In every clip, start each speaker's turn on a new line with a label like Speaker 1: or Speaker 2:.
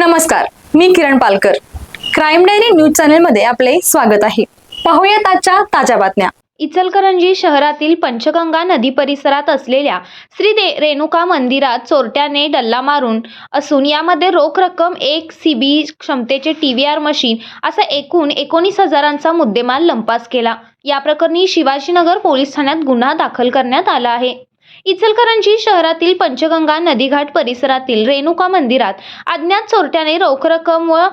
Speaker 1: नमस्कार मी Kiran Palkar. Crime diary news चॅनलमध्ये आपले स्वागत आहे. पाहूयात आजच्या ताज्या बातम्या.
Speaker 2: इचलकरंजी शहरातील पंचगंगा नदी परिसरात असलेल्या श्री दे रेणुका मंदिरात चोरट्याने डल्ला मारून असून यामध्ये रोख रक्कम एक सी बी क्षमतेचे टी व्ही आर मशीन असा एकूण एकोणीस हजारांचा मुद्देमाल लंपास केला. या प्रकरणी शिवाजीनगर पोलीस ठाण्यात गुन्हा दाखल करण्यात आला आहे. इचलकरंजी शहरातील पंचगंगा नदीघाट परिसरातील रेणुका मंदिरात अज्ञात चोरट्याने रोख रक्कम व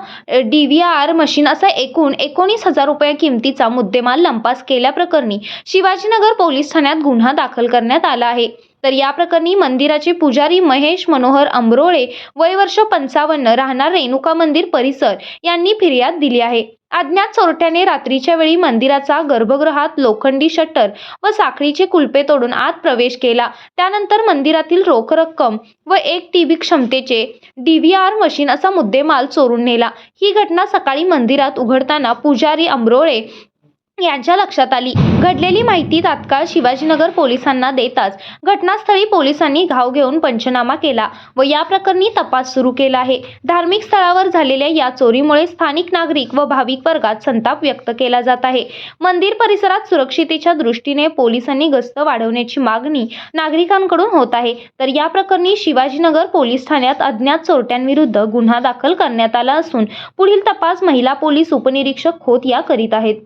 Speaker 2: डी व्ही आर मशीन असा एकूण एकोणीस हजार रुपये किमतीचा मुद्देमाल लंपास केल्याप्रकरणी शिवाजीनगर पोलीस ठाण्यात गुन्हा दाखल करण्यात आला आहे. तर या प्रकरणी मंदिराचे पुजारी महेश मनोहर अंबरोळे वय वर्ष पंचावन्न राहणार रेणुका मंदिर परिसर यांनी फिर्याद दिली आहे. अज्ञात चोरट्याने रात्रीच्या वेळी मंदिराचा गर्भगृहात लोखंडी शटर व साखळीचे कुलपे तोडून आत प्रवेश केला. त्यानंतर मंदिरातील रोख रक्कम व एक टी व्ही क्षमतेचे डी व्ही आर मशीन असा मुद्देमाल चोरून नेला. ही घटना सकाळी मंदिरात उघडताना पुजारी अंबरोळे यांच्या लक्षात आली. घडलेली माहिती तात्काळ शिवाजीनगर पोलिसांना देताच घटनास्थळी पोलिसांनी घाव घेऊन पंचनामा केला व या प्रकरणी तपास सुरू केला आहे. धार्मिक स्थळावर झालेल्या या चोरीमुळे स्थानिक नागरिक व भाविक वर्गात संताप व्यक्त केला जात आहे. मंदिर परिसरात सुरक्षितेच्या दृष्टीने पोलिसांनी गस्त वाढवण्याची मागणी नागरिकांकडून होत आहे. तर या प्रकरणी शिवाजीनगर पोलीस ठाण्यात अज्ञात चोरट्यांविरुद्ध गुन्हा दाखल करण्यात आला असून पुढील तपास महिला पोलीस उपनिरीक्षक खोत या करीत आहेत.